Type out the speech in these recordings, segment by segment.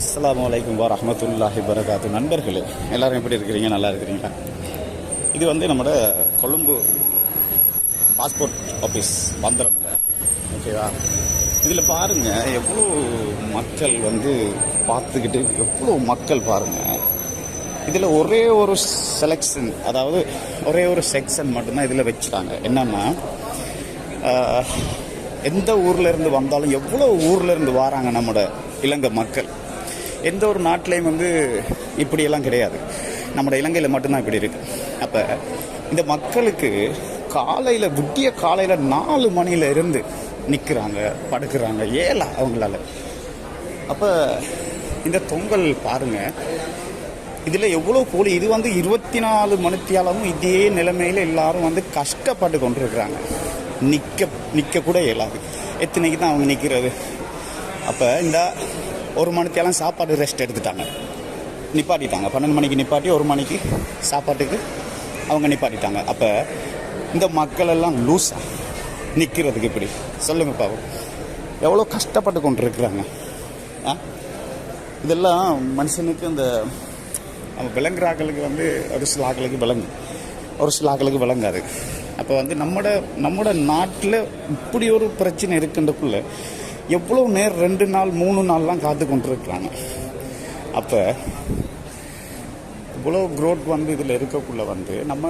அஸ்லாம் வலைக்கம் வா ரஹமத்துல்லாஹி வரகாத்து நண்பர்களே எல்லோரும் எப்படி இருக்கிறீங்க? நல்லா இருக்கிறீங்களா? இது வந்து நம்மளோட கொழும்பு பாஸ்போர்ட் ஆஃபீஸ் பந்தரமில் ஓகேவா இதில் பாருங்கள் எவ்வளோ மக்கள் வந்து பார்த்துக்கிட்டு எவ்வளோ மக்கள் பாருங்கள் இதில் ஒரே ஒரு செலெக்ஷன் அதாவது ஒரே ஒரு செக்ஷன் மட்டும்தான் இதில் வச்சுட்டாங்க. என்னன்னா எந்த ஊர்லேருந்து வந்தாலும் எவ்வளோ ஊர்லேருந்து வராங்க நம்மளோட இலங்கை மக்கள்? எந்த ஒரு நாட்டிலையும் வந்து இப்படியெல்லாம் கிடையாது. நம்மளோட இலங்கையில் மட்டும்தான் இப்படி இருக்குது அப்போ இந்த மக்களுக்கு காலையில் விட்டிய காலையில் நாலு மணியில் இருந்து நிற்கிறாங்க படுக்கிறாங்க ஏலா அவங்களால. அப்போ இந்த தொங்கல் பாருங்க. இதில் எவ்வளோ போலி இது வந்து இருபத்தி நாலு மணித்தியாலமும் இதே நிலைமையில் எல்லாரும் வந்து கஷ்டப்பட்டு கொண்டிருக்கிறாங்க. நிற்க நிற்க கூட இயலாது. எத்தனைக்கு தான் அவங்க நிற்கிறது அப்போ இந்த ஒரு மணிக்கெல்லாம் சாப்பாடு ரெஸ்ட் எடுத்துட்டாங்க. நிப்பாட்டிட்டாங்க. பன்னெண்டு மணிக்கு நிப்பாட்டி ஒரு மணிக்கு சாப்பாட்டுக்கு அவங்க நிப்பாட்டிட்டாங்க. அப்போ இந்த மக்கள் எல்லாம் நிற்கிறதுக்கு இப்படி சொல்லுங்கள் பாவம் எவ்வளோ கஷ்டப்பட்டு கொண்டு இருக்கிறாங்க ஆ? இதெல்லாம் மனுஷனுக்கு அந்த நம்ம விளங்குற ஆக்களுக்கு வந்து ஒரு சில ஆக்களுக்கு விளங்கும் ஒரு சில ஆக்களுக்கு விளங்காது அப்போ வந்து நம்மட நம்மட நாட்டில் இப்படி ஒரு பிரச்சனை இருக்குன்றக்குள்ளே எவ்வளோ நேரம் ரெண்டு நாள் மூணு நாள்லாம் காத்து கொண்டிருக்கிறாங்க. அப்போ இவ்வளோ க்ரோத் வந்து இதில் இருக்கக்குள்ள வந்து நம்ம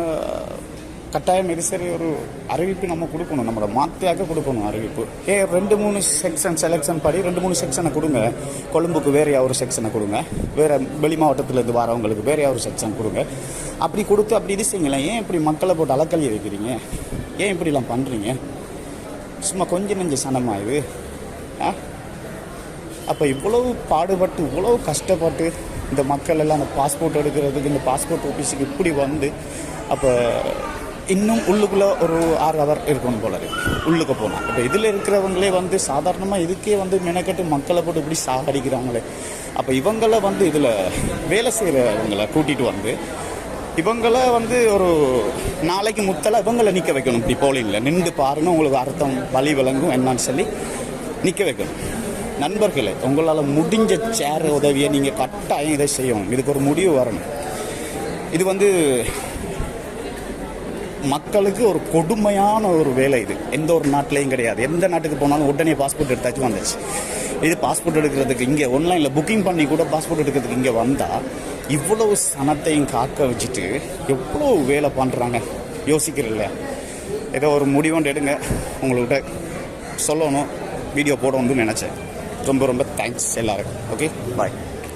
கட்டாயம் இது சரி ஒரு அறிவிப்பு நம்ம கொடுக்கணும் நம்மளோட மாத்தியாக கொடுக்கணும் அறிவிப்பு. ஏ ரெண்டு மூணு செக்ஷன் செலெக்ஷன் படி ரெண்டு மூணு செக்ஷனை கொடுங்க. கொழும்புக்கு வேறையா ஒரு செக்ஷனை கொடுங்க. வேறு வெளி மாவட்டத்திலேருந்து வரவங்களுக்கு வேறையா ஒரு செக்ஷன் கொடுங்க. அப்படி கொடுத்து அப்படி இது செய்யுங்களேன் ஏன் இப்படி மக்களை போட்டு அலக்கழி வைக்கிறீங்க ஏன் இப்படிலாம் பண்ணுறீங்க சும்மா கொஞ்சம் நெஞ்ச சனமாக இது? அப்போ இவ்வளவு பாடுபட்டு இவ்வளவு கஷ்டப்பட்டு இந்த மக்கள் எல்லாம் அந்த பாஸ்போர்ட் எடுக்கிறதுக்கு இந்த பாஸ்போர்ட் ஆஃபீஸுக்கு இப்படி வந்து அப்போ இன்னும் உள்ளுக்குள்ளே ஒரு ஆறு அவர் இருக்கணும் போல இருக்கு. உள்ளுக்கு போனால் இப்போ இதில் இருக்கிறவங்களே வந்து சாதாரணமாக இதுக்கே வந்து மெனக்கட்டு மக்களை போட்டு இப்படி சாகடிக்கிறாங்களே. அப்போ இவங்கள வந்து இதில் வேலை செய்கிறவங்களை கூட்டிகிட்டு வந்து இவங்கள வந்து ஒரு நாளைக்கு முத்தல இவங்களை நிற்க வைக்கணும். இப்படி போலிங்கில் நின்று பாருங்கள் உங்களுக்கு அர்த்தம் வழி விளங்கும் என்னன்னு சொல்லி நிற்க வைக்கணும். நண்பர்களே உங்களால் முடிஞ்ச சேர் உதவியை நீங்கள் கட்டாயம் இதை செய்யணும். இதுக்கு ஒரு முடிவு வரணும். இது வந்து மக்களுக்கு ஒரு கொடுமையான ஒரு வேலை இது. எந்த ஒரு நாட்டிலையும் கிடையாது. எந்த நாட்டுக்கு போனாலும் உடனே பாஸ்போர்ட் எடுத்தாச்சும் வந்துச்சு இது பாஸ்போர்ட் எடுக்கிறதுக்கு இங்கே ஆன்லைனில் புக்கிங் பண்ணி கூட பாஸ்போர்ட் எடுக்கிறதுக்கு இங்கே வந்தால் இவ்வளவு சனத்தையும் காக்க வச்சுட்டு எவ்வளோ வேலை பண்ணுறாங்க யோசிக்கிறதில்ல ஏதோ ஒரு முடிவுண்டு எடுங்க. உங்கள்கிட்ட சொல்லணும். வீடியோ போடணும்னு நினச்சேன். ரொம்ப ரொம்ப தேங்க்ஸ் எல்லாருக்கும். Okay bye